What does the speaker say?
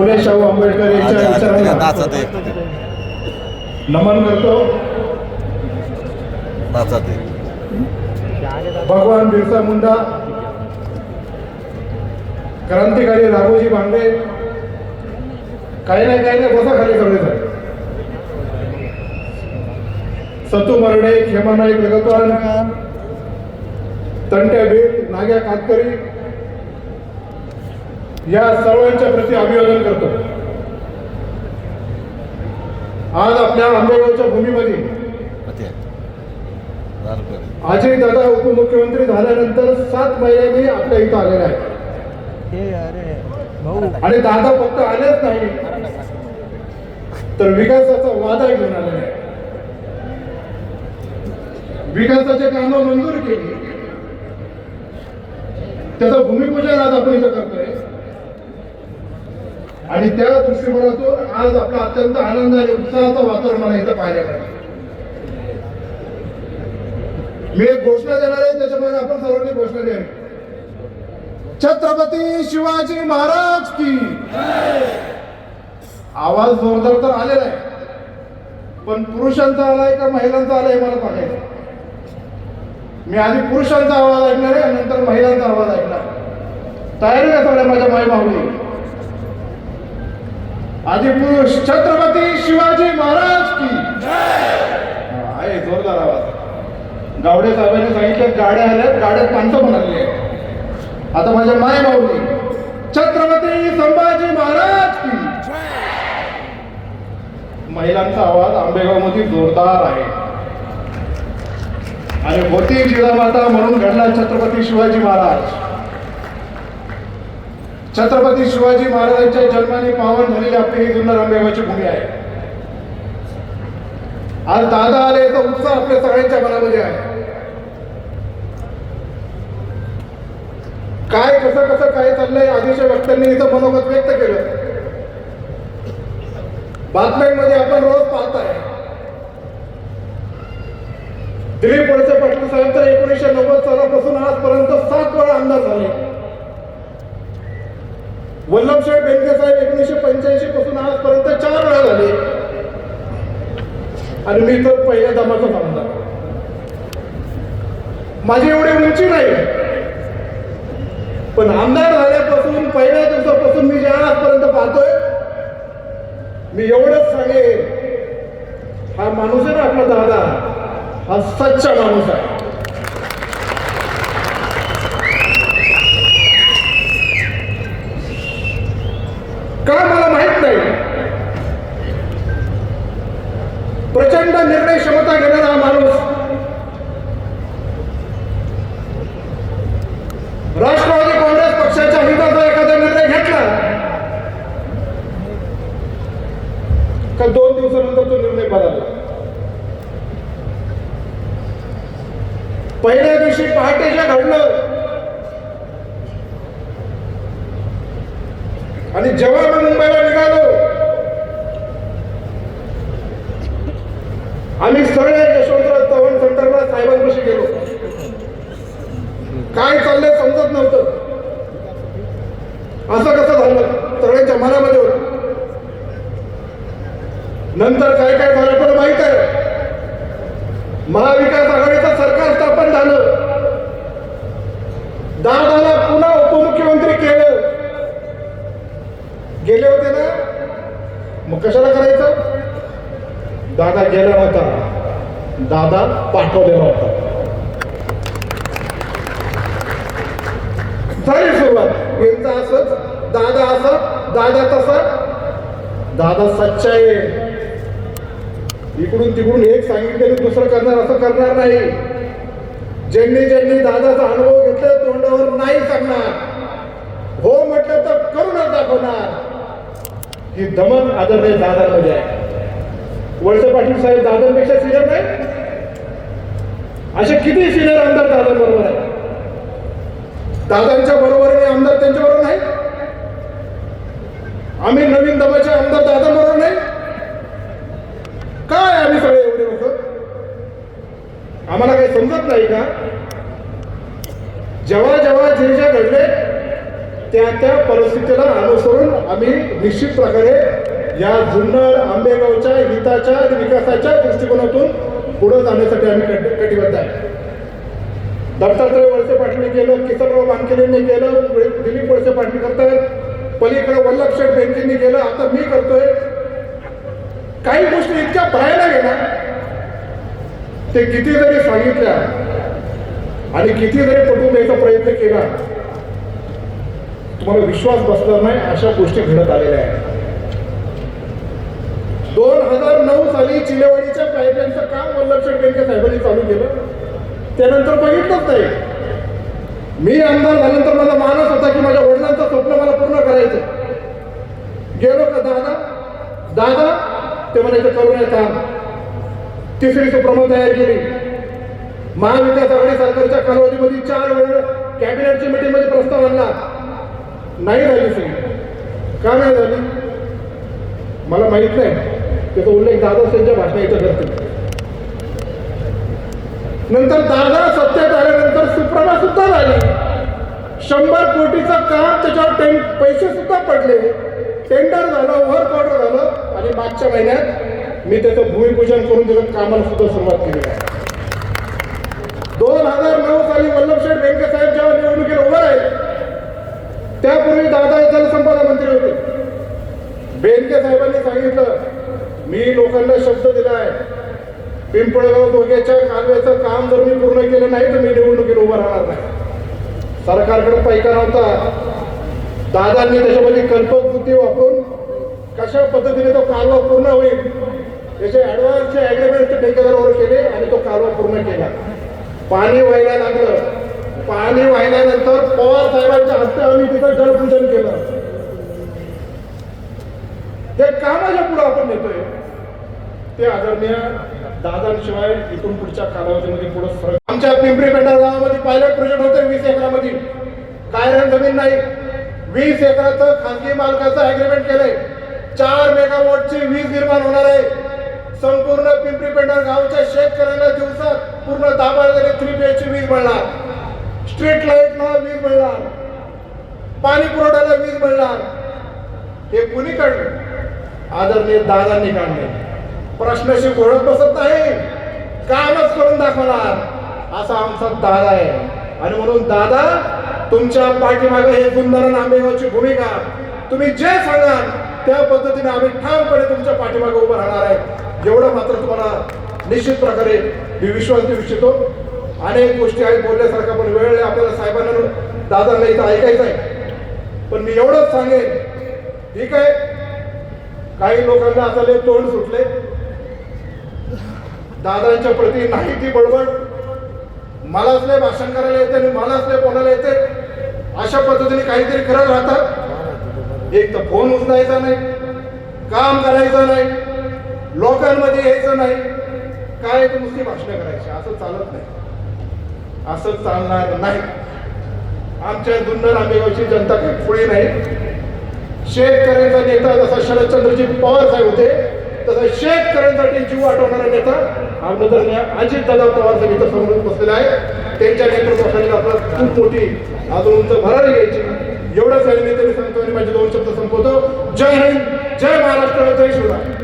फुले शाहू आंबेडकर यांच्या विचारांना. नमन करतो. भगवान बिरसा मुंडा क्रांतिकारी राघोजी भांगरे काही नाही काही नाही बसा खाली सगळे सतू मरडे खेमा नाईक लगतवान तंट्या बेल नाग्या कातकरी या सर्वांच्या प्रती अभिवादन करतो. आज आपल्या आंबेगावच्या भूमीमध्ये. अजय दादा उपमुख्यमंत्री झाल्यानंतर सात महिन्यांनी आपल्या इथं आलेले आहेत. आणि दादा फक्त आलेच नाही. तर विकासाचा वादा घेऊन आलेला आहे विकासाचे कामं मंजूर केली. त्याचं भूमिपूजन आज आपण इथं करतोय. आणि त्या दृष्टिकोनातून आज आपला अत्यंत आनंद आणि उत्साहाचं वातावरण मला इथं पाहायला मिळालं. मी एक घोषणा देणार आहे त्याच्यामध्ये आपण सर्वांनी घोषणा द्यावी. छत्रपती शिवाजी महाराज की आवाज जोरदार तर आलेला आहे. पण पुरुषांचा आलाय का महिलांचा आलाय मला बघायचं मी आधी पुरुषांचा आवाज ऐकणार आहे नंतर महिलांचा आवाज ऐकणार तयारी का सगळ्या माझ्या माई माऊली आदिपुरुष पुरुष छत्रपती शिवाजी महाराज की आहे जोरदार आवाज. गावडे साहेबांनी सांगितलं गाड्या आल्यात गाड्यात माणसं पण आहेत. आता माझ्या माय माऊली छत्रपती संभाजी महाराज की महिलांचा आवाज आंबेगावमध्ये जोरदार आहे. आणि होती जिजामाता म्हणून घडला छत्रपती शिवाजी महाराज. छत्रपती शिवाजी महाराजांच्या जन्माने पावन झालेली आपली ही जुन्नर आंबेगावची भूमी आहे. आज दादा आले तर उत्साह आपल्या सगळ्यांच्या मनामध्ये आहे. काय कसं कसं काय चाललंय आदिशय वक्त्यांनी इथं मनोगत व्यक्त केलं. बातम्यांमध्ये आपण रोज पाहताय. दिलीप वळसे पाटील साहेब तर एकोणीसशे नव्वद सालापासून आजपर्यंत सात वेळा आमदार झाले. वल्लभशाही बेनके साहेब एकोणीसशे पंच्याऐंशी पासून आजपर्यंत चार वेळा झाले. आणि मी तर पहिल्या दमाचा आमदार माझी एवढी उंची नाही. पण आमदार झाल्यापासून पहिल्या दिवसापासून मी ज्या आजपर्यंत पाहतोय मी एवढंच सांगेन हा माणूस आहे ना आपला दादा हा सच्चा माणूस आहे. का मला माहीत नाही. प्रचंड निर्णय क्षमता घेणारा हा माणूस राष्ट्रवादी काँग्रेस पक्षाच्या हिताचा एखादा निर्णय घेतला. का दोन दिवसानंतर तो निर्णय बदलला. पहिल्या दिवशी पहाटेच्या घडलं आणि जेव्हा मी मुंबईला निघालो आम्ही सगळे यशवंतराव चव्हाण सेंटरला साहेबांपाशी गेलो. काय चाललंय समजत नव्हतं. असं कसं झालं? सगळ्यांच्या मनामध्ये होत. नंतर काय काय झालं पण माहीत आहे. महाविकास आघाडीचं सरकार स्थापन झालं दादाला पुन्हा उपमुख्यमंत्री केलं गेले होते ना मग कशाला करायचं? दादा गेला होता. दादा पाठवलेला होता. झाली सुरुवात. यांचा असंच दादा असं दादा तसा. दादा सच्चा आहे. इकडून तिकडून एक सांगितलेलं दुसरं करणार असं करणार नाही. ज्यांनी ज्यांनी दादाचा अनुभव घेतला तोंडावर नाही सांगणार. हो म्हटलं तर करूनच दाखवणार. की दमन आदरणीय दादांमध्ये आहे. वळसे पाटील साहेब दादांपेक्षा सिनियर नाही? असे किती सिनियर आमदार दादांबरोबर आहे दादांच्या बरोबर आमदार त्यांच्या बरोबर नाही? आम्ही नवीन दमाचे आमदार दादांबरोबर नाही? काय आम्ही सगळे एवढे लोक आम्हाला काही समजत नाही का? जेव्हा जेव्हा जे जे घडले त्या त्या परिस्थितीला अनुसरून आम्ही निश्चित प्रकारे या जुन्नर आंबेगावच्या हिताच्या आणि विकासाच्या दृष्टिकोनातून पुढे जाण्यासाठी आम्ही कट- कटिबद्ध आहे. दत्तात्रय वळसे पाटलांनी केलं किसनराव बानकेलेंनी केलं दिलीप वळसे पाटील करतायत. पलीकडे वल्लभ शेठ केलं आता मी करतोय. काही गोष्टी इतक्या पाहायला गेल्या ते किती जरी सांगितल्या आणि किती जरी पटवून द्यायचा प्रयत्न केला. तुम्हाला विश्वास बसणार नाही अशा गोष्टी घडत आलेल्या आहेत. दोन हजार नऊ साली चिलेवाडीच्या पाईपलाईनचं काम वल्लभ शेठ साहेबांनी चालू केलं. त्यानंतर बघितलंच नाही. मी आमदार झाल्यानंतर माझा मानस होता की माझ्या वडिलांचं स्वप्न मला पूर्ण करायचं गेलो का दादा? दादा ते म्हणायचं करून काम तिसरी सुप्रमो तयार केली. महाविकास आघाडी सरकारच्या कालावधीमध्ये चार वेळ कॅबिनेटच्या मीटिंगमध्ये प्रस्ताव आणला. नाही झाली सगळी. का नाही झाली मला माहीत नाही. त्याचा उल्लेख दादा सेनच्या भाषणा इथं करते नंतर दादा सत्तेत आल्यानंतर सुप्रमा सुद्धा झाली शंभर कोटीचं काम त्याच्यावर टें पैसे सुद्धा पडले. टेंडर झालं वर्क ऑर्डर झालं. आणि मागच्या महिन्यात मी त्याचं भूमिपूजन करून त्याचं कामाला सुद्धा सुरुवात केली. आहे दोन हजार नऊ साली वल्लभशेठ बेंके साहेब जेव्हा निवडणुकीत उभं राहिले त्यापूर्वी दादा जलसंपदा मंत्री होते बेनके साहेबांनी सांगितलं मी लोकांना शब्द दिला आहे पिंपळगाव धोक्याच्या कालव्याचं काम जर मी पूर्ण केलं नाही तर मी निवडणुकीला उभं राहणार नाही. सरकारकडे पैका नव्हता. दादांनी त्याच्यामध्ये कल्पकबुद्धी वापरून कशा पद्धतीने तो कालवा पूर्ण होईल त्याचे ॲडव्हान्सचे ॲग्रीमेंट ठेकेदारावर केले आणि तो कालवा पूर्ण केला. पाणी व्हायला लागलं. पाणी वाहिल्यानंतर पवार साहेबांच्या हस्ते आम्ही तिथं जलपूजन केलं. हे कामाच्या पुढे आपण नेतोय. ते आदरणीय दादांशिवाय इथून पुढच्या कालावधीमध्ये पुढे फरक आमच्या पिंपरी पेंढा गावामध्ये पायलट प्रोजेक्ट होते वीस एकरामध्ये. काय जमीन नाही. वीस एकराचं खासगी मालकाचं अग्रीमेंट केलंय. चार मेगावॉटची वीज निर्माण होणार आहे. संपूर्ण पिंपरी पेंढा गावच्या शेतकऱ्यांना दिवसात पूर्ण दाबाळ झाले थ्री ची वीज मिळणार. स्ट्रीट लाईटला वीज मिळणार. पाणी पुरवठ्याला वीज मिळणार. हे कुणी काढलं? आदरणीय दादांनी काढले. प्रश्नाशी ओळख बसत नाही. कामच करून दाखवणार. असा आमचा दादा आहे. आणि म्हणून दादा तुमच्या पाठीमागे हे सुंदर आंबेगावची भूमिका तुम्ही जे सांगाल त्या पद्धतीने आम्ही ठामपणे तुमच्या पाठीमागे उभं राहणार आहे. एवढं मात्र तुम्हाला निश्चित प्रकारे मी विश्वास देऊ इच्छितो. अनेक गोष्टी आहेत बोलण्यासारखा पण वेळ आहे आपल्याला साहेबांना दादांना इथं ऐकायचं आहे. पण मी एवढंच सांगेन. ठीक आहे? काही लोकांना आता लय तोंड सुटले. दादांच्या प्रती नाही ती बडबड मलाच लय भाषण करायला येते आणि मलाच लय बोलायला येते. अशा पद्धतीने काहीतरी करत राहतात. एक तर फोन उचलायचा नाही काम करायचं नाही लोकांमध्ये यायचं नाही. काय तर नुसती भाषणं करायची? असं चालत नाही. असं चालणार नाही. आमच्या जुन्नर आंबेगावची जनता काही पुढे नाही. शेतकऱ्यांचा नेता जसा शरदचंद्रजी पवार साहेब होते तसा शेतकऱ्यांसाठी जीव आठवणारा नेता आमदार अजित दादा पवार साहेब इथं समोर बसलेला आहे. त्यांच्या नेतृत्वाखाली आपला खूप मोठी अजून उंच भरारी घ्यायची. एवढंच आहे मी तरी सांगतो आणि माझे दोन शब्द संपवतो. जय हिंद जय महाराष्ट्र जय शिवराय.